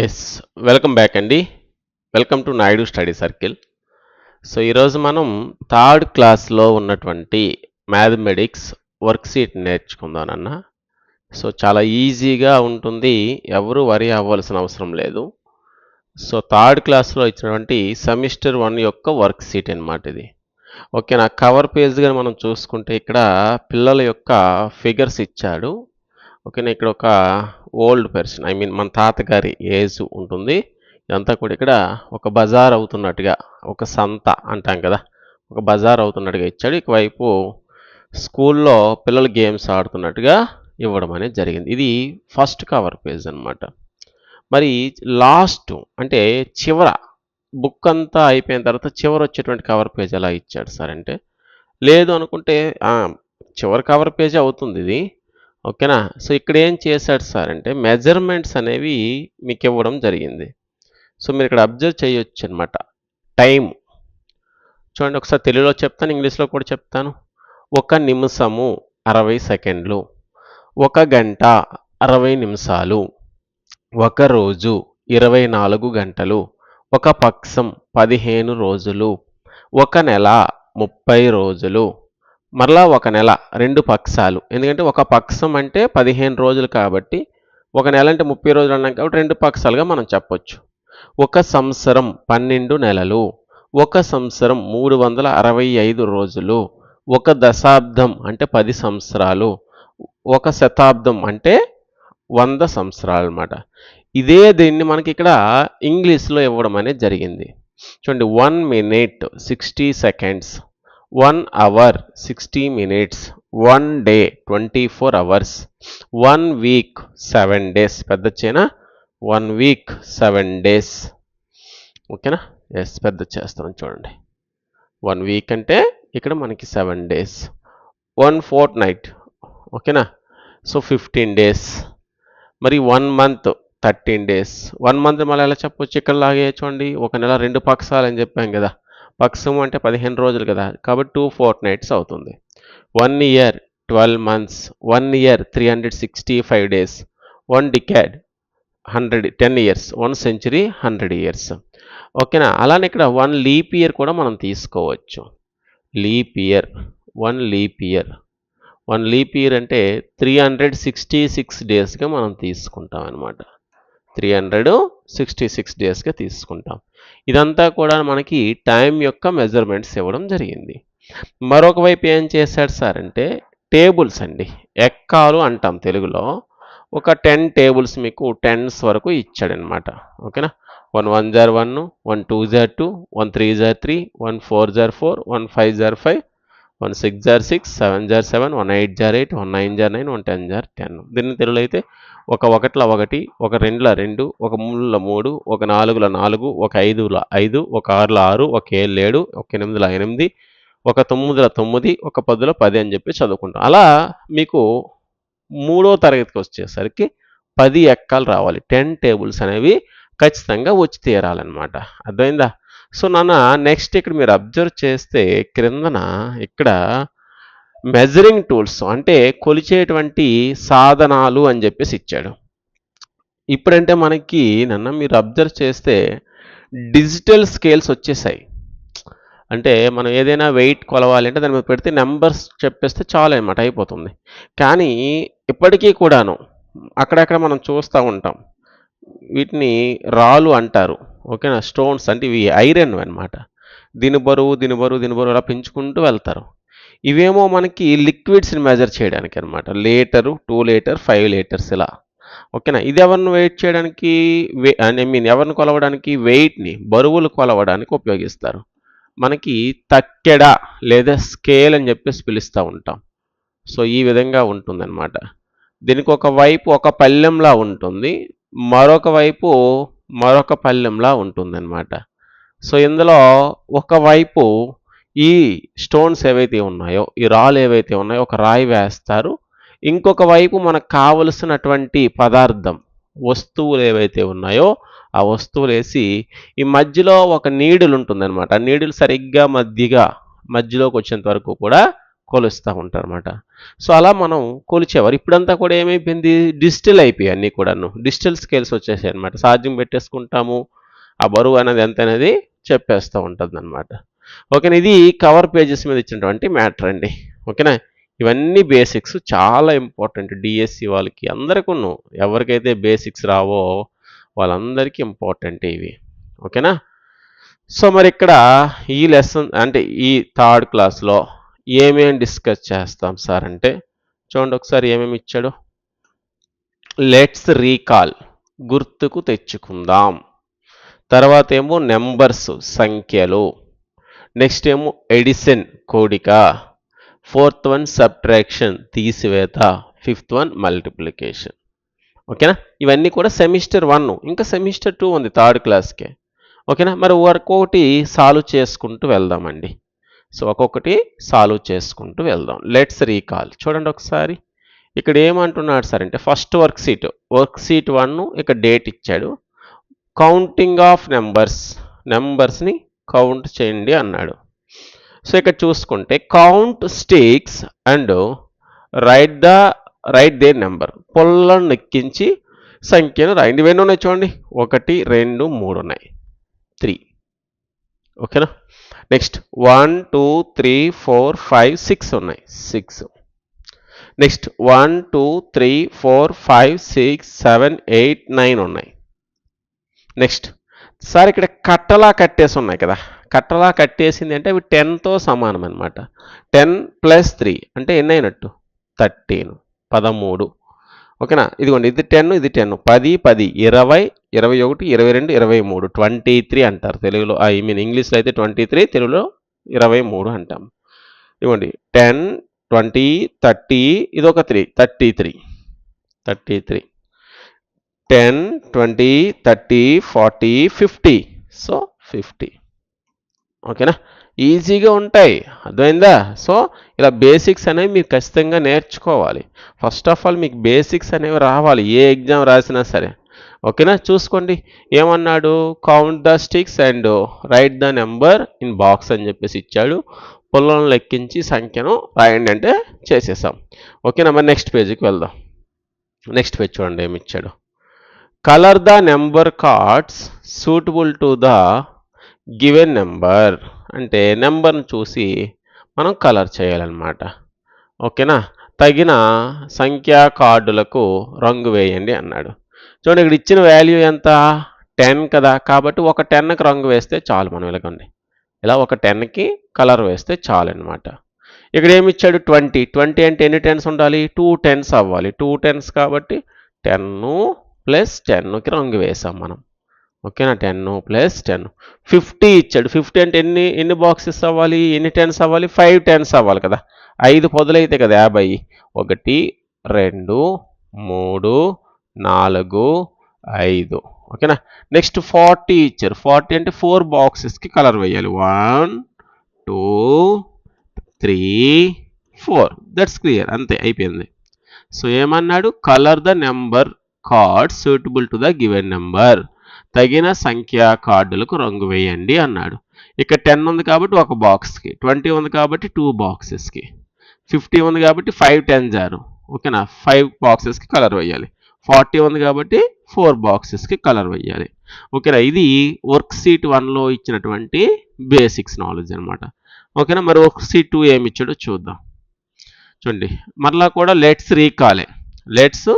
Yes welcome back అండి. Welcome to Naidu study circle so ఈరోజు మనం థర్డ్ క్లాస్లో ఉన్నటువంటి మ్యాథమెటిక్స్ వర్క్షీట్ నేర్చుకుందానన్న సో చాలా ఈజీగా ఉంటుంది. ఎవరు వరి అవ్వాల్సిన అవసరం లేదు. సో థర్డ్ క్లాస్లో ఇచ్చినటువంటి సెమిస్టర్ వన్ యొక్క వర్క్షీట్ అనమాట ఇది. ఓకే నా కవర్ పేజ్గా మనం చూసుకుంటే ఇక్కడ పిల్లల యొక్క ఫిగర్స్ ఇచ్చాడు. ఓకేనా ఇక్కడ ఒక ఓల్డ్ పర్సన్ ఐ మీన్ మన తాతగారి ఏజ్ ఉంటుంది. ఇదంతా కూడా ఇక్కడ ఒక బజార్ అవుతున్నట్టుగా ఒక సంత అంటాం కదా ఒక బజార్ అవుతున్నట్టుగా ఇచ్చాడు. ఇకవైపు స్కూల్లో పిల్లలు గేమ్స్ ఆడుతున్నట్టుగా ఇవ్వడం అనేది జరిగింది. ఇది ఫస్ట్ కవర్ పేజ్ అన్నమాట. మరి లాస్ట్ అంటే చివర బుక్ అంతా అయిపోయిన తర్వాత చివర వచ్చేటువంటి కవర్ పేజ్ ఎలా ఇచ్చాడు సార్ అంటే లేదు అనుకుంటే చివరి కవర్ పేజే అవుతుంది ఇది. ఓకేనా? సో ఇక్కడ ఏం చేశాడు సార్ అంటే మెజర్మెంట్స్ అనేవి మీకు ఇవ్వడం జరిగింది. సో మీరు ఇక్కడ అబ్జర్వ్ చేయొచ్చు అనమాట టైం చూడండి ఒకసారి తెలుగులో చెప్తాను ఇంగ్లీష్లో కూడా చెప్తాను. ఒక నిమిషము అరవై సెకండ్లు. ఒక గంట అరవై నిమిషాలు. ఒక రోజు ఇరవై నాలుగు గంటలు. ఒక పక్షం పదిహేను రోజులు. ఒక నెల ముప్పై రోజులు. మరలా ఒక నెల రెండు పక్షాలు. ఎందుకంటే ఒక పక్షం అంటే పదిహేను రోజులు కాబట్టి ఒక నెల అంటే ముప్పై రోజులు అన్నాం కాబట్టి రెండు పక్షాలుగా మనం చెప్పొచ్చు. ఒక సంవత్సరం పన్నెండు నెలలు ఒక సంవత్సరం మూడు వందల అరవై ఐదు రోజులు ఒక దశాబ్దం అంటే పది సంవత్సరాలు ఒక శతాబ్దం అంటే వంద సంవత్సరాలు అన్నమాట. ఇదే దీన్ని మనకి ఇక్కడ ఇంగ్లీష్లో ఇవ్వడం అనేది జరిగింది. చూడండి one minute sixty seconds one hour sixty minutes one day twenty four hours one week seven days. పెద్ద చేనా? One week seven days. ఓకేనా? ఎస్ పెద్ద చేస్తాను చూడండి. వన్ వీక్ అంటే ఇక్కడ మనకి seven days. One fortnight ఓకేనా? So fifteen days. మరి one month thirteen days. One month మళ్ళీ ఎలా చెప్పొచ్చు? ఇక్కడ లాగే చూడండి ఒక నెల రెండు పక్షాలు అని చెప్పాం కదా. పక్షం అంటే పదిహేను రోజులు కదా. కాబట్టి టూ ఫోర్ట్ నైట్స్ అవుతుంది. One year twelve months one year three hundred sixty five days one decade hundred ten years one century hundred years ఓకేనా అలానే ఇక్కడ వన్ లీప్ ఇయర్ కూడా మనం తీసుకోవచ్చు. Leap year one leap year one leap year అంటే three hundred sixty six డేస్గా మనం తీసుకుంటాం అనమాట త్రీ హండ్రెడ్ సిక్స్టీ సిక్స్ డేస్గా తీసుకుంటాం. ఇదంతా కూడా మనకి టైం యొక్క మెజర్మెంట్స్ ఇవ్వడం జరిగింది. మరొక వైపు ఏం చేశాడు సార్ అంటే టేబుల్స్ అండి. ఎక్కాలు అంటాం తెలుగులో. ఒక టెన్ టేబుల్స్ మీకు టెన్స్ వరకు ఇచ్చాడనమాట. ఓకేనా? One one are one one two are two one three are three one four are four one five are five one six are six seven are seven one eight are eight one nine are nine one ten are ten. దీన్ని తెలుగులో అయితే ఒక ఒకటిలో ఒకటి ఒక రెండుల రెండు ఒక మూడుల మూడు ఒక నాలుగుల నాలుగు ఒక ఐదుల ఐదు ఒక ఆరుల ఆరు ఒక ఏళ్ళు ఏడు ఒక ఎనిమిదిల ఎనిమిది ఒక తొమ్మిదిల తొమ్మిది ఒక పదిలో పది అని చెప్పి చదువుకుంటాం. అలా మీకు మూడో తరగతికి వచ్చేసరికి పది ఎక్కలు రావాలి. టెన్ టేబుల్స్ అనేవి ఖచ్చితంగా వచ్చి తీరాలన్నమాట. అర్థమైందా? సో నాన్న నెక్స్ట్ ఇక్కడ మీరు అబ్జర్వ్ చేస్తే క్రిందన ఇక్కడ మెజరింగ్ టూల్స్ అంటే కొలిచేటువంటి సాధనాలు అని చెప్పేసి ఇచ్చాడు. ఇప్పుడంటే మనకి నన్న మీరు అబ్జర్వ్ చేస్తే డిజిటల్ స్కేల్స్ వచ్చేసాయి. అంటే మనం ఏదైనా వెయిట్ కొలవాలి అంటే దాని మీద పెడితే నెంబర్స్ చెప్పేస్తే చాలు అనమాట అయిపోతుంది. కానీ ఇప్పటికీ కూడాను అక్కడక్కడ మనం చూస్తూ ఉంటాం. వీటిని రాళ్ళు అంటారు. ఓకేనా? స్టోన్స్ అంటే ఇవి ఐరన్ అన్నమాట. దీని బరువు దీని బరువు దీని బరువు అలా పెంచుకుంటూ వెళ్తారు. ఇవేమో మనకి లిక్విడ్స్ని మెజర్ చేయడానికి అనమాట litre two litre five litres ఇలా. ఓకేనా? ఇది ఎవరిని వెయిట్ చేయడానికి వే ఐ మీన్ ఎవరిని కొలవడానికి? వెయిట్ని బరువులు కొలవడానికి ఉపయోగిస్తారు. మనకి తక్కెడ లేదా స్కేల్ అని చెప్పేసి పిలుస్తూ ఉంటాం. సో ఈ విధంగా ఉంటుందన్నమాట. దీనికి ఒక వైపు ఒక పళ్ళెంలా ఉంటుంది. మరొక వైపు మరొక పళ్ళెంలా ఉంటుందన్నమాట. సో ఇందులో ఒకవైపు ఈ స్టోన్స్ ఏవైతే ఉన్నాయో ఈ రాళ్ళు ఏవైతే ఉన్నాయో ఒక రాయి వేస్తారు. ఇంకొక వైపు మనకు కావలసినటువంటి పదార్థం వస్తువులు ఏవైతే ఉన్నాయో ఆ వస్తువులు వేసి ఈ మధ్యలో ఒక నీడిల్ ఉంటుందన్నమాట. ఆ నీడిల్ సరిగ్గా మధ్యగా మధ్యలోకి వచ్చేంత వరకు కూడా కొలుస్తూ ఉంటారు అనమాట సో అలా మనం కొలిచేవారు. ఇప్పుడంతా కూడా ఏమైపోయింది? డిజిటల్ అయిపోయాయి అన్నీ కూడాను. డిజిటల్ స్కేల్స్ వచ్చేసాయి అనమాట ఛార్జింగ్ పెట్టేసుకుంటాము ఆ బరువు అనేది ఎంత అనేది చెప్పేస్తూ ఉంటుంది అనమాట ఓకేనా? ఇది కవర్ పేజెస్ మీద ఇచ్చినటువంటి మ్యాటర్ అండి. ఓకేనా? ఇవన్నీ బేసిక్స్ చాలా ఇంపార్టెంట్. డిఎస్సి వాళ్ళకి అందరికీ ఎవరికైతే బేసిక్స్ రావో వాళ్ళందరికీ ఇంపార్టెంట్ ఇవి. ఓకేనా? సో మరి ఇక్కడ ఈ లెసన్ అంటే ఈ థర్డ్ క్లాస్లో ఏమేమి డిస్కస్ చేస్తాం సార్ అంటే చూడండి ఒకసారి ఏమేమి ఇచ్చాడు? లెట్స్ రీకాల్ గుర్తుకు తెచ్చుకుందాం. తర్వాత ఏమో నెంబర్స్ సంఖ్యలు. నెక్స్ట్ ఏమో ఎడిసన్ కోడిక. ఫోర్త్ వన్ సబ్ట్రాక్షన్ తీసివేత. ఫిఫ్త్ వన్ మల్టిప్లికేషన్ ఓకేనా ఇవన్నీ కూడా సెమిస్టర్ వన్ ఇంకా సెమిస్టర్ టూ ఉంది థర్డ్ క్లాస్కే ఓకేనా మరి ఒక్కొక్కటి సాల్వ్ చేసుకుంటూ వెళ్దామండి. సో ఒక్కొక్కటి సాల్వ్ చేసుకుంటూ వెళ్దాం. లెట్స్ రీకాల్ చూడండి ఒకసారి. ఇక్కడ ఏమంటున్నాడు సార్ అంటే first worksheet worksheet one ఇక్కడ డేట్ ఇచ్చాడు. కౌంటింగ్ ఆఫ్ నెంబర్స్ నెంబర్స్ని కౌంట్ చేయండి అన్నాడు. సో ఇక్కడ చూసుకుంటే count sticks and write the write the number పొల్లను ఎక్కించి సంఖ్యను రాయండి. ఇవన్నీ ఉన్నాయి చూడండి? ఒకటి రెండు మూడు ఉన్నాయి. త్రీ ఓకేనా? Next one two three four five six ఉన్నాయి. Six next one two three four five six seven eight nine ఉన్నాయి. నెక్స్ట్ సార్ ఇక్కడ కట్టలా కట్టేసి ఉన్నాయి కదా. కట్టలా కట్టేసింది అంటే అవి టెన్తో సమానం అనమాట టెన్ ప్లస్ త్రీ అంటే ఎన్ని అయినట్టు? థర్టీన్ పదమూడు. ఓకేనా? ఇదిగోండి ఇది టెన్ ఇది టెన్ పది పది. ఇరవై ఇరవై ఒకటి ఇరవై రెండు ఇరవై మూడు. ట్వంటీ త్రీ అంటారు తెలుగులో. ఐ మీన్ ఇంగ్లీష్లో అయితే ట్వంటీ త్రీ తెలుగులో ఇరవై మూడు అంటాం. ఇవ్వండి. టెన్ ట్వంటీ థర్టీ ఇది ఒక three. Thirty three. Thirty three. Ten twenty thirty forty fifty. So fifty. ఓకేనా? ఈజీగా ఉంటాయి. అర్థమైందా? సో ఇలా బేసిక్స్ అనేవి మీరు ఖచ్చితంగా నేర్చుకోవాలి. ఫస్ట్ ఆఫ్ ఆల్ మీకు బేసిక్స్ అనేవి రావాలి. ఏ ఎగ్జామ్ రాసినా సరే. ఓకేనా? చూసుకోండి. ఏమన్నాడు? Count the sticks and write the number in box అని చెప్పేసి ఇచ్చాడు. పొలం లెక్కించి సంఖ్యను రాయండి అంటే చేసేసాం. ఓకేనా? మరి నెక్స్ట్ పేజీకి వెళ్దాం. నెక్స్ట్ పేజ్ చూడండి ఏమి ఇచ్చాడు. Colour the number cards suitable to the given number అంటే నెంబర్ని చూసి మనం కలర్ చేయాలన్నమాట. ఓకేనా? తగిన సంఖ్యా కార్డులకు రంగు వేయండి అన్నాడు. చూడండి ఇక్కడ ఇచ్చిన వాల్యూ ఎంత? టెన్ కదా. కాబట్టి ఒక టెన్కి రంగు వేస్తే చాలు మనం ఇలాగండి. ఇలా ఒక టెన్కి కలర్ వేస్తే చాలు అనమాట ఇక్కడ ఏమి ఇచ్చాడు? ట్వంటీ ట్వంటీ అంటే ఎన్ని టెన్స్ ఉండాలి? టూ టెన్స్ అవ్వాలి. టూ టెన్స్ కాబట్టి టెన్ను ప్లస్ టెన్కి రంగు వేసాం మనం. ఓకేనా? టెన్ ప్లస్ టెన్ ఫిఫ్టీ ఇచ్చాడు. ఫిఫ్టీ అంటే ఎన్ని ఎన్ని బాక్సెస్ అవ్వాలి? ఎన్ని టెన్స్ అవ్వాలి? ఫైవ్ టెన్స్ అవ్వాలి కదా. ఐదు పొదలైతే కదా యాభై. ఒకటి రెండు మూడు నాలుగు ఐదు. ఓకేనా? నెక్స్ట్ ఫార్టీ ఇచ్చారు. ఫార్టీ అంటే ఫోర్ బాక్సెస్కి కలర్ వేయాలి. One two three four that's clear అంతే అయిపోయింది. సో ఏమన్నాడు? Colour the number card suitable to the given number తగిన సంఖ్యా కార్డులకు రంగు వేయండి అన్నాడు. ఇక్కడ టెన్ ఉంది కాబట్టి ఒక బాక్స్కి ట్వంటీ ఉంది కాబట్టి టూ బాక్సెస్కి ఫిఫ్టీ ఉంది కాబట్టి ఫైవ్ టెన్ జారు ఓకేనా? ఫైవ్ బాక్సెస్కి కలర్ వేయాలి. ఫార్టీ ఉంది కాబట్టి ఫోర్ బాక్సెస్కి కలర్ వేయాలి ఓకేనా? ఇది వర్క్ సీట్ వన్లో ఇచ్చినటువంటి బేసిక్స్ నాలెడ్జ్ అనమాట ఓకేనా? మరి వర్క్ సీట్ టూ ఏమి ఇచ్చాడో చూద్దాం. చూడండి. మరలా కూడా లెట్స్ రీకాలే లెట్స్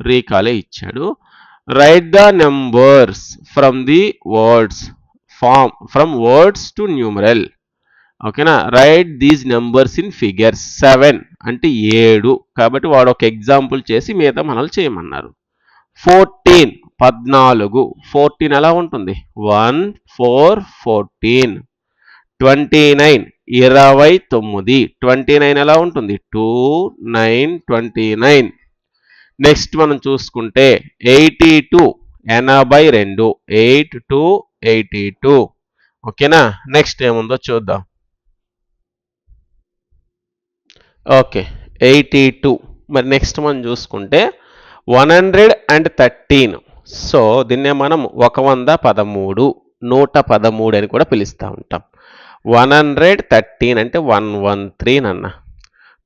రీకాలే ఇచ్చాడు. Write the numbers from the words form from words to numeral ఓకేనా? Write these numbers in figures seven అంటే ఏడు. కాబట్టి వాడు ఒక ఎగ్జాంపుల్ చేసి మిగతా మనల్ని చేయమన్నారు. ఫోర్టీన్ పద్నాలుగు. ఫోర్టీన్ ఎలా ఉంటుంది? One four fourteen twenty nine ఇరవై తొమ్మిది. ట్వంటీ నైన్ ఎలా ఉంటుంది? Two nine twenty nine next మనం చూసుకుంటే ఎయిటీ టూ ఎనభై రెండు. ఎయిట్ టూ ఎయిటీ టూ ఓకేనా? నెక్స్ట్ ఏముందో చూద్దాం. Okay eighty two. మరి నెక్స్ట్ మనం చూసుకుంటే one hundred and thirteen. So దీన్నే మనం ఒక వంద పదమూడు నూట పదమూడు అని కూడా పిలుస్తూ ఉంటాం. వన్ హండ్రెడ్ థర్టీన్ అంటే వన్ వన్ త్రీ అన్న.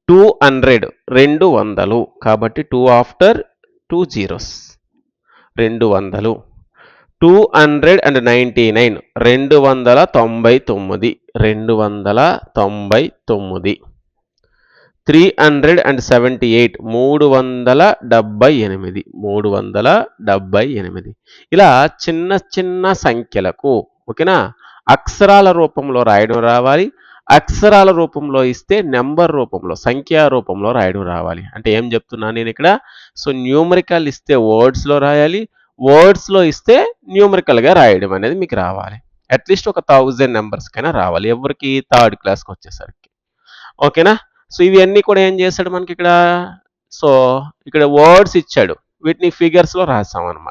టూ హండ్రెడ్ రెండు వందలు. కాబట్టి టూ ఆఫ్టర్ టూ జీరోస్. రెండు వందలు. Two hundred and ninety nine. రెండు వందల తొంభై తొమ్మిది. రెండు వందల తొంభై తొమ్మిది. Three hundred and seventy eight మూడు వందల డెబ్బై ఎనిమిది మూడు వందల డెబ్బై ఎనిమిది. ఇలా చిన్న చిన్న సంఖ్యలకు ఓకేనా? అక్షరాల రూపంలో రాయడం రావాలి. అక్షరాల రూపంలో ఇస్తే నెంబర్ రూపంలో సంఖ్యా రూపంలో రాయడం రావాలి. అంటే ఏం చెప్తున్నాను నేను ఇక్కడ? సో న్యూమరికల్ ఇస్తే వర్డ్స్లో రాయాలి. వర్డ్స్లో ఇస్తే న్యూమరికల్గా రాయడం అనేది మీకు రావాలి. అట్లీస్ట్ ఒక థౌజండ్ నెంబర్స్కైనా రావాలి. ఎవరికి? థర్డ్ క్లాస్కి వచ్చేసరికి. ఓకేనా? సో ఇవన్నీ కూడా ఏం చేశాడు మనకి ఇక్కడ? సో ఇక్కడ వర్డ్స్ ఇచ్చాడు. వీటిని ఫిగర్స్లో రాసాం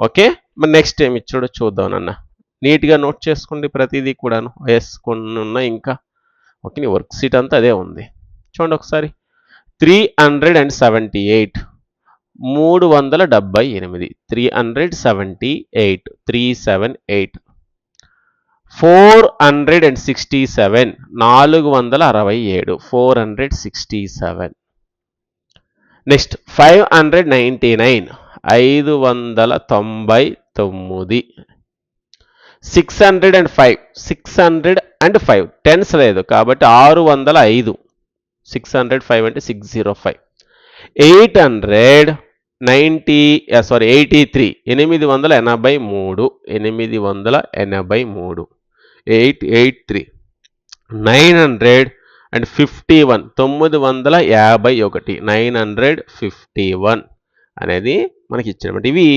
ఓకే? మరి నెక్స్ట్ ఏం ఇచ్చాడో చూద్దాం అన్న నీట్గా నోట్ చేసుకోండి ప్రతిదీ కూడాను. ఎస్ కొన్ని ఉన్నాయి ఇంకా. ఓకే నీ వర్క్ షీట్ అంతా అదే ఉంది. చూడండి ఒకసారి. Three hundred and seventy eight మూడు వందల డెబ్బై ఎనిమిది. Three hundred seventy eight three seven eight four hundred and sixty seven. నాలుగు వందల అరవై ఏడు. Four hundred sixty seven. Next five hundred ninety nine. ఐదు వందల తొంభై తొమ్మిది. Six hundred and five. Six hundred and five. Tens లేదు కాబట్టి ఆరు వందల ఐదు. సిక్స్ హండ్రెడ్ ఫైవ్ అంటే six zero five. Eight hundred ninety sorry eighty three. ఎనిమిది వందల ఎనభై మూడు. ఎనిమిది వందల ఎనభై మూడు. Eight eight three. Nine hundred and fifty one. తొమ్మిది వందల యాభై ఒకటి. నైన్ హండ్రెడ్ ఫిఫ్టీ వన్ అనేది మనకి ఇచ్చినటువంటి ఇవి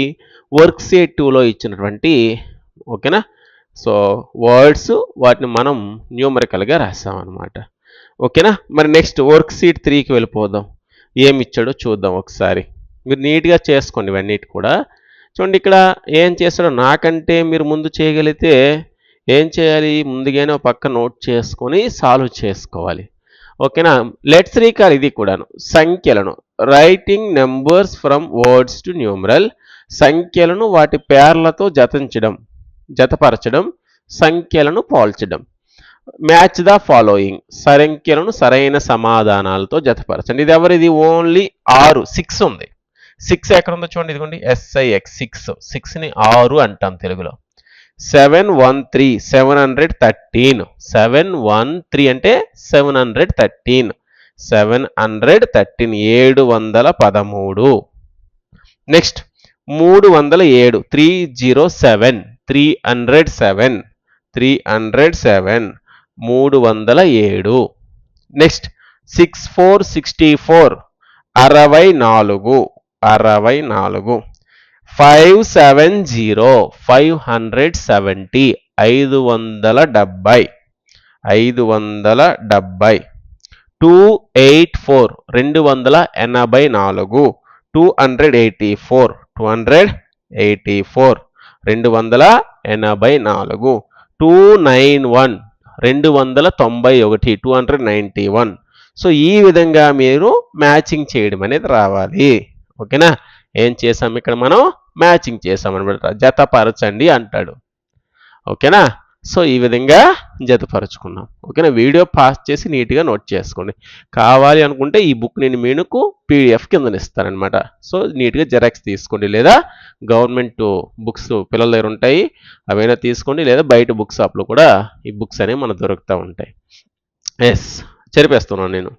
వర్క్ షీట్ టూలో ఇచ్చినటువంటి ఓకేనా? సో వర్డ్స్ వాటిని మనం న్యూమరికల్గా రాసామన్నమాట ఓకేనా? మరి నెక్స్ట్ వర్క్ షీట్ త్రీకి వెళ్ళిపోదాం. ఏమి ఇచ్చాడో చూద్దాం ఒకసారి. మీరు నీట్గా చేసుకోండి ఇవన్నీ కూడా. చూడండి ఇక్కడ ఏం చేస్తాడో నాకంటే మీరు ముందు చేయగలిగితే ఏం చేయాలి? ముందుగానే ఒక పక్క నోట్ చేసుకొని సాల్వ్ చేసుకోవాలి. ఓకేనా? లెట్స్ రీకాల్ ఇది కూడాను. సంఖ్యలను. Writing numbers from words to numeral సంఖ్యలను వాటి పేర్లతో జతించడం జతపరచడం సంఖ్యలను పోల్చడం. మ్యాచ్ ద ఫాలోయింగ్ సంఖ్యలను సరైన సమాధానాలతో జతపరచండి. ఇది ఎవరిది ఓన్లీ ఆరు. సిక్స్ ఉంది. సిక్స్ ఎక్కడ ఉందో చూడండి ఇదిగోండి. ఎస్ఐఎక్స్ సిక్స్ సిక్స్ని ఆరు అంటాం తెలుగులో. Seven one three seven hundred thirteen. Seven one three అంటే seven hundred thirteen. Seven hundred thirteen ఏడు వందల పదమూడు. నెక్స్ట్ మూడు వందల ఏడు three zero seven three hundred seven three hundred seven మూడు వందల ఏడు. Next six four sixty four అరవై నాలుగు అరవై నాలుగు. Five seven zero five hundred seventy ఐదు వందల డెబ్బై ఐదు వందల డెబ్బై టూ ఎయిట్ ఫోర్ రెండు వందల ఎనభై నాలుగు two hundred eighty four two hundred eighty four రెండు వందల ఎనభై నాలుగు టూ నైన్ వన్ రెండు వందల తొంభై ఒకటి two hundred ninety one so ఈ విధంగా మీరు మ్యాచింగ్ చేయడం అనేది రావాలి. ఓకేనా? ఏం చేసాం ఇక్కడ మనం మ్యాచింగ్ చేసాం అనమాట జతపరచండి అంటాడు. ఓకేనా? సో ఈ విధంగా జతపరచుకున్నాం. ఓకేనా? వీడియో పాస్ చేసి నీట్గా నోట్ చేసుకోండి. కావాలి అనుకుంటే ఈ బుక్ నేను మీకు పీడిఎఫ్ కింద ఇస్తానమాట సో నీట్గా జెరాక్స్ తీసుకోండి. లేదా గవర్నమెంట్ బుక్స్ పిల్లల దగ్గర ఉంటాయి. అవైనా తీసుకోండి. లేదా బయట బుక్ షాప్లో కూడా ఈ బుక్స్ అనేవి మనకు దొరుకుతూ ఉంటాయి. ఎస్ చెరిపేస్తున్నాను నేను.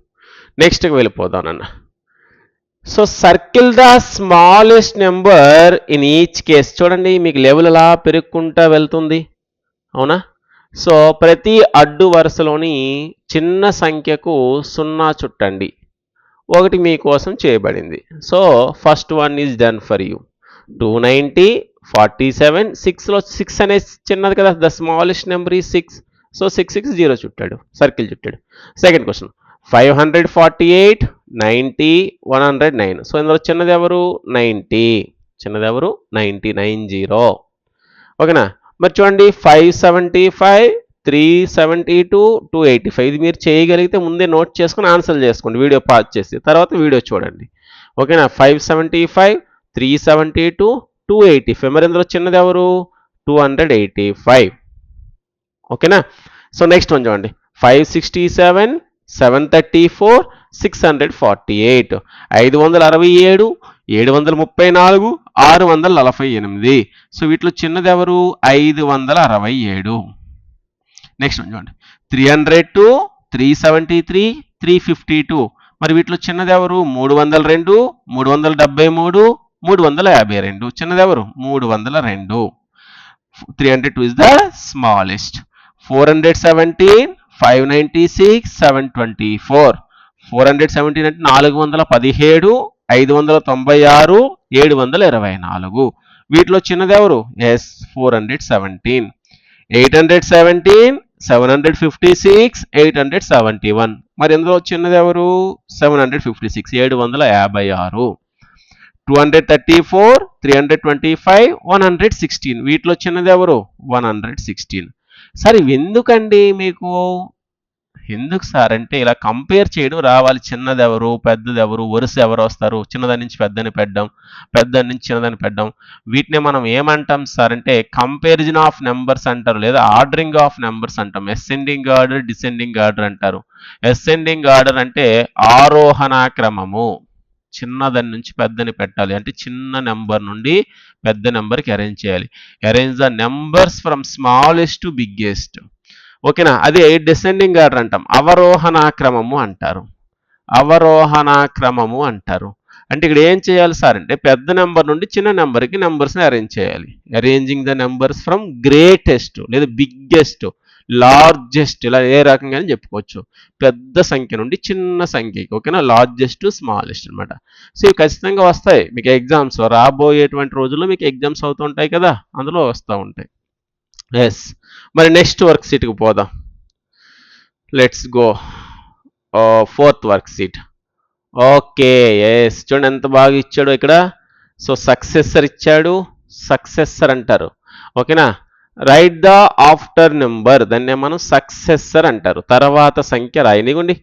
నెక్స్ట్కి వెళ్ళిపోదానన్న so circle the smallest number in each case చూడండి మీకు లెవెల్ ఎలా పెరుగుకుంటా వెళ్తుంది? అవునా? సో ప్రతి అడ్డు వరుసలోని చిన్న సంఖ్యకు సున్నా చుట్టండి. ఒకటి మీకోసం చేయబడింది. So first one is done for you two ninety forty seven సిక్స్లో సిక్స్ అనేది చిన్నది కదా. ద స్మాలెస్ట్ నెంబర్ ఈ six so six six zero చుట్టాడు. Circle చుట్టాడు. Second question five hundred forty eight ninety one hundred nine. So ఇందులో చిన్నది ఎవరు? Ninety. చిన్నది ఎవరు? Ninety nine zero. ఓకేనా? మరి చూడండి five seventy five three seventy two two eighty five. ఇది మీరు చేయగలిగితే ముందే నోట్ చేసుకుని ఆన్సర్ చేసుకోండి. వీడియో పాజ్ చేసి. తర్వాత వీడియో చూడండి. ఓకేనా? Five seventy five three seventy two two eighty five. మరి ఇందులో చిన్నది ఎవరు? Two hundred eighty five. ఓకేనా? సో నెక్స్ట్ వన్ చూడండి. Five sixty seven seven thirty four six hundred forty eight ఐదు వందల అరవై ఏడు ఏడు వందల ముప్పై నాలుగు ఆరు వందల నలభై ఎనిమిది. సో వీటిలో చిన్నది ఎవరు? ఐదు వందల అరవై ఏడు. నెక్స్ట్ చూడండి. Three hundred two three seventy three three fifty two మరి వీటిలో చిన్నది ఎవరు? మూడు వందల రెండు మూడు వందల డెబ్బై మూడు మూడు వందల యాభై రెండు. చిన్నది ఎవరు? మూడు వందల రెండు. Three hundred two is the smallest four hundred seventeen five ninety six seven twenty four four hundred seventeen అంటే నాలుగు వందల పదిహేడు ఐదు వందల తొంభై ఆరు ఏడు వందల ఇరవై నాలుగు. వీటిలో చిన్నది ఎవరు yes four hundred seventeen. Eight hundred seventeen seven hundred fifty six eight hundred seventy one. మరి ఇందులో చిన్నది ఎవరు సెవెన్ హండ్రెడ్ ఫిఫ్టీ సిక్స్ ఏడు వందల యాభై ఆరు. Two hundred thirty four three hundred twenty five one hundred sixteen. వీటిలో చిన్నది ఎవరు వన్ హండ్రెడ్ సిక్స్టీన్. సరే ఎందుకండి మీకు ఎందుకు సార్ అంటే ఇలా కంపేర్ చేయడం రావాలి. చిన్నది ఎవరు పెద్దది ఎవరు వరుస ఎవరు వస్తారు? చిన్నదాని నుంచి పెద్దని పెట్టడం పెద్దని నుంచి చిన్నదని పెట్టడం. వీటిని మనం ఏమంటాం సార్ అంటే కంపారిజన్ ఆఫ్ నెంబర్స్ అంటారు లేదా ఆర్డరింగ్ ఆఫ్ నెంబర్స్ అంటాం. ఎస్సెండింగ్ ఆర్డర్ డిసెండింగ్ ఆర్డర్ అంటారు. ఎస్సెండింగ్ ఆర్డర్ అంటే ఆరోహణ క్రమము. చిన్నదాని నుంచి పెద్దని పెట్టాలి. అంటే చిన్న నెంబర్ నుండి పెద్ద నెంబర్కి అరేంజ్ చేయాలి. Arrange the numbers from smallest to biggest ఓకేనా? అది డిసెండింగ్ ఆర్డర్ అంటాం. అవరోహణ క్రమము అంటారు. అవరోహణ క్రమము అంటారు. అంటే ఇక్కడ ఏం చేయాలి సార్ అంటే పెద్ద నెంబర్ నుండి చిన్న నెంబర్కి నెంబర్స్ని అరేంజ్ చేయాలి. Arranging the numbers from greatest లేదా బిగ్గెస్ట్ లార్జెస్ట్ ఇలా ఏ రకంగా చెప్పుకోవచ్చు. పెద్ద సంఖ్య నుండి చిన్న సంఖ్యకి ఓకేనా? లార్జెస్ట్ స్మాలెస్ట్ అనమాట సో ఇవి ఖచ్చితంగా వస్తాయి. మీకు ఎగ్జామ్స్ రాబోయేటువంటి రోజుల్లో మీకు ఎగ్జామ్స్ అవుతూ ఉంటాయి కదా? అందులో వస్తూ ఉంటాయి. ఎస్ మరి నెక్స్ట్ వర్క్ సీట్కి పోదాం. Let's go fourth worksheet okay yes చూడండి ఎంత బాగా ఇచ్చాడు ఇక్కడ. సో సక్సెసర్ ఇచ్చాడు. సక్సెసర్ అంటారు. ఓకేనా రైట్ ద ఆఫ్టర్ నెంబర్ దాన్ని మనం సక్సెసర్ అంటారు. తర్వాత సంఖ్య రాయనివ్వండి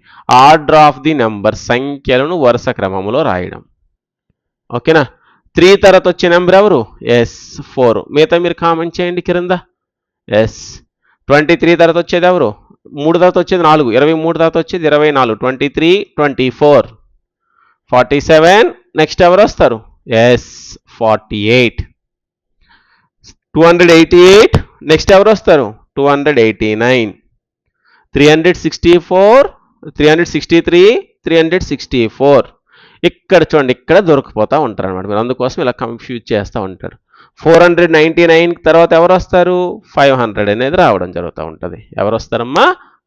ఆర్డర్ ఆఫ్ ది నెంబర్ సంఖ్యలను వరుస క్రమంలో రాయడం. ఓకేనా త్రీ తర్వాత వచ్చే నెంబర్ ఎవరు? ఎస్ ఫోర్ మిగతా మీరు కామెంట్ చేయండి క్రింద. ఎస్. ట్వంటీ త్రీ తర్వాత వచ్చేది ఎవరు? మూడు తర్వాత వచ్చేది నాలుగు. ఇరవై మూడు తర్వాత వచ్చేది ఇరవై నాలుగు. Twenty three twenty four. Forty seven next ఎవరు వస్తారు? Yes. Forty eight. Two hundred eighty eight next ఎవరు వస్తారు? Two hundred eighty nine. Three hundred sixty four three hundred sixty three three hundred sixty four. ఇక్కడ చూడండి ఇక్కడ దొరికిపోతూ ఉంటారు అనమాట మీరు అందుకోసం ఇలా కన్ఫ్యూజ్ చేస్తూ ఉంటారు. ఫోర్ హండ్రెడ్ నైంటీ నైన్ తర్వాత ఎవరు వస్తారు? ఫైవ్ హండ్రెడ్ అనేది రావడం జరుగుతూ ఉంటుంది. ఎవరు వస్తారమ్మా?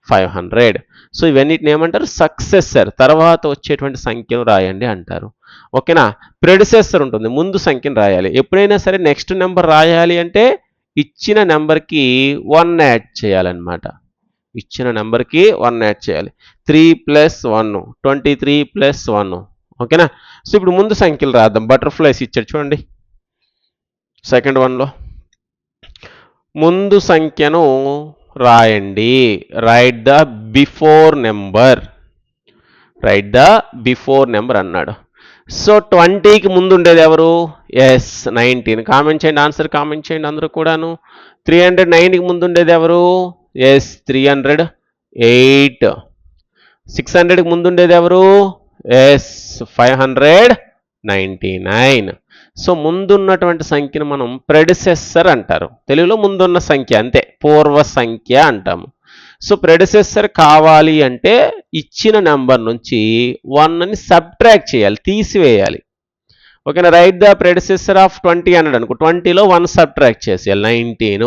Five hundred. సో ఇవన్నిటిని ఏమంటారు? సక్సెసర్. తర్వాత వచ్చేటువంటి సంఖ్యను రాయండి అంటారు. ఓకేనా? ప్రెడిసెసర్ ఉంటుంది. ముందు సంఖ్యను రాయాలి. ఎప్పుడైనా సరే నెక్స్ట్ నెంబర్ రాయాలి అంటే ఇచ్చిన నెంబర్కి వన్ యాడ్ చేయాలన్నమాట. ఇచ్చిన నెంబర్కి వన్ యాడ్ చేయాలి. Three plus one. Twenty three plus one. ఓకేనా? సో ఇప్పుడు ముందు సంఖ్యలు రాద్దాం. బటర్ఫ్లైస్ ఇచ్చారు చూడండి. సెకండ్ వన్లో ముందు సంఖ్యను రాయండి. Right the before number right the before number అన్నాడు. సో ట్వంటీకి ముందు ఉండేది ఎవరు? ఎస్ నైన్టీన్ కామెంట్ చేయండి ఆన్సర్ కామెంట్ చేయండి అందరూ కూడాను. త్రీ హండ్రెడ్ నైన్కి ముందు ఉండేది ఎవరు? Yes three hundred eight six హండ్రెడ్కి ముందు ఉండేది ఎవరు? Yes five hundred ninety nine so ముందున్నటువంటి సంఖ్యను మనం ప్రెడిసెస్సర్ అంటారు. తెలుగులో ముందున్న సంఖ్య అంతే పూర్వ సంఖ్య అంటాము. సో ప్రెడిసెస్సర్ కావాలి అంటే ఇచ్చిన నెంబర్ నుంచి వన్ని సబ్ట్రాక్ట్ చేయాలి తీసివేయాలి. ఓకేనా right the predecessor of twenty hundred అనుకో ట్వంటీలో వన్ సబ్ట్రాక్ట్ చేసేయాలి నైన్టీన్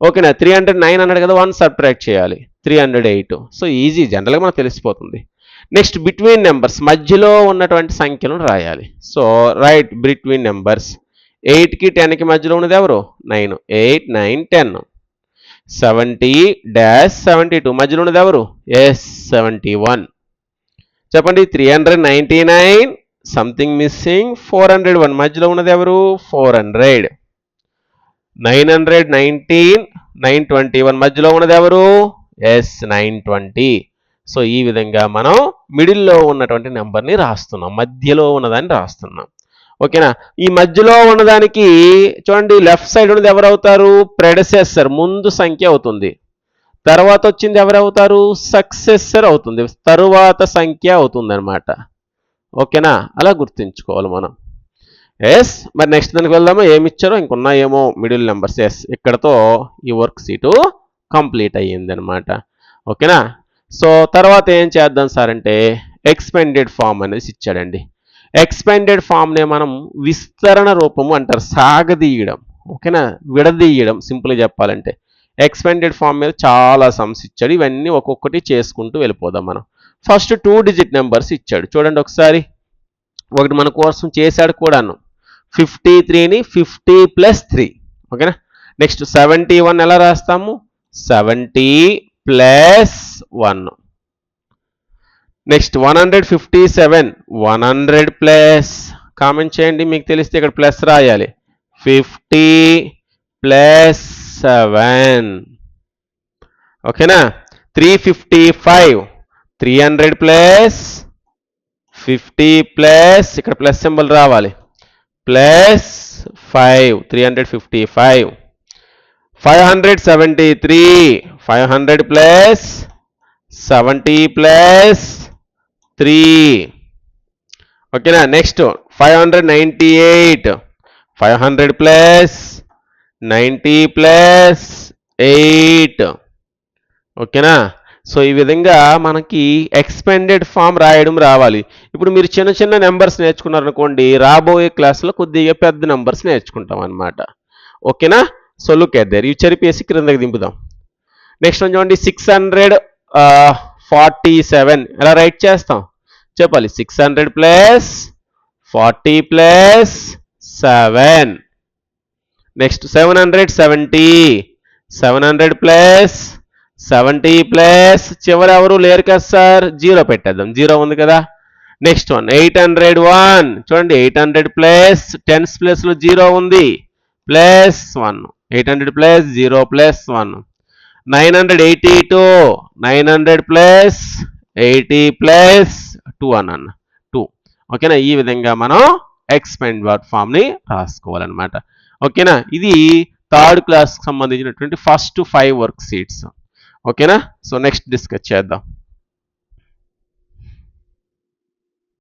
ఓకేనా త్రీ హండ్రెడ్ నైన్ హండ్రెడ్ కదా వన్ సబ్ట్రాక్ట్ చేయాలి three hundred eight so easy జనరల్గా మనకు తెలిసిపోతుంది. నెక్స్ట్ బిట్వీన్ నెంబర్స్ మధ్యలో ఉన్నటువంటి సంఖ్యలను రాయాలి. సో రైట్ బిట్వీన్ నెంబర్స్ ఎయిట్కి టెన్కి మధ్యలో ఉన్నది ఎవరు? Nine eight nine ten seventy dash seventy two మధ్యలో ఉన్నది ఎవరు? ఎస్ సెవెంటీ వన్ చెప్పండి three hundred ninety nine something missing four hundred one మధ్యలో ఉన్నది ఎవరు? Four hundred nine hundred nineteen nine twenty one మధ్యలో ఉన్నది ఎవరు? ఎస్ నైన్ ట్వంటీ సో ఈ విధంగా మనం మిడిల్లో ఉన్నటువంటి నెంబర్ని రాస్తున్నాం. మధ్యలో ఉన్నదాన్ని రాస్తున్నాం. ఓకేనా? ఈ మధ్యలో ఉన్నదానికి చూడండి లెఫ్ట్ సైడ్ ఉన్నది ఎవరవుతారు? ప్రెడసెసర్ ముందు సంఖ్య అవుతుంది. తర్వాత వచ్చింది ఎవరవుతారు? సక్సెసర్ అవుతుంది. తరువాత సంఖ్య అవుతుంది అనమాట ఓకేనా? అలా గుర్తుంచుకోవాలి మనం. ఎస్? మరి నెక్స్ట్ దానికి వెళ్దామా? ఏమి ఇచ్చారో ఇంకున్నాయేమో మిడిల్ నెంబర్స్. ఎస్. ఇక్కడతో ఈ వర్క్ సీటు కంప్లీట్ అయ్యింది అనమాట ఓకేనా? సో తర్వాత ఏం చేద్దాం సార్ అంటే ఎక్స్పెండెడ్ ఫామ్ అనేసి ఇచ్చాడండి. ఎక్స్పెండెడ్ ఫామ్నే మనం విస్తరణ రూపము అంటారు సాగదీయడం ఓకేనా? విడదీయడం సింపుల్గా చెప్పాలంటే. ఎక్స్పెండెడ్ ఫామ్ మీద చాలా సమ్స్ ఇచ్చాడు. ఇవన్నీ ఒక్కొక్కటి చేసుకుంటూ వెళ్ళిపోదాం మనం. ఫస్ట్ టూ డిజిట్ నెంబర్స్ ఇచ్చాడు. చూడండి ఒకసారి. ఒకటి మన కోసం చేశాడు కూడాను. ఫిఫ్టీ త్రీని ఫిఫ్టీ ప్లస్ త్రీ ఓకేనా? నెక్స్ట్ సెవెంటీ వన్ ఎలా రాస్తాము? Seventy plus one next one hundred fifty seven one hundred plus comment చేయండి మీకు తెలిస్తే ఇక్కడ ప్లస్ రాయాలి. ఫిఫ్టీ ప్లస్ సెవెన్ ఓకేనా three fifty five three hundred plus fifty plus ఇక్కడ ప్లస్ సింబల్ రావాలి. Plus five three hundred fifty five five hundred seventy three five hundred plus seventy plus three ఓకేనా next five hundred ninety eight five hundred plus ninety plus eight ఓకేనా so ఈ విధంగా మనకి expended form రాయడం రావాలి. ఇప్పుడు మీరు చిన్న చిన్న నెంబర్స్ నేర్చుకున్నారనుకోండి రాబోయే క్లాస్లో కొద్దిగా పెద్ద నెంబర్స్ నేర్చుకుంటాం అనమాట ఓకేనా సో లుక్ ఎట్ దేర్ ఇవి చెరిపేసి క్రిందకి దింపుదాం. నెక్స్ట్ వన్ చూడండి సిక్స్ హండ్రెడ్ ఫార్టీ సెవెన్ ఎలా రైట్ చేస్తాం? చెప్పాలి. Six hundred plus forty plus seven next seven hundred seventy seven hundred plus seventy plus చివరి ఎవరు లేరు కదా సార్ జీరో పెట్టేద్దాం. జీరో ఉంది కదా. Next one eight hundred one చూడండి ఎయిట్ హండ్రెడ్ ప్లస్ టెన్స్ ప్లస్లో జీరో ఉంది. Plus one eight hundred plus zero plus one nine hundred eighty two nine hundred plus eighty plus two అన్న two. ఓకేనా? ఈ విధంగా మనం ఎక్స్పెండ్ వర్డ్ ఫామ్ని రాసుకోవాలన్నమాట. ఓకేనా? ఇది థర్డ్ క్లాస్కి సంబంధించినటువంటి ఫస్ట్ ఫైవ్ వర్క్ షీట్స్. ఓకేనా? సో నెక్స్ట్ డిస్కస్ చేద్దాం.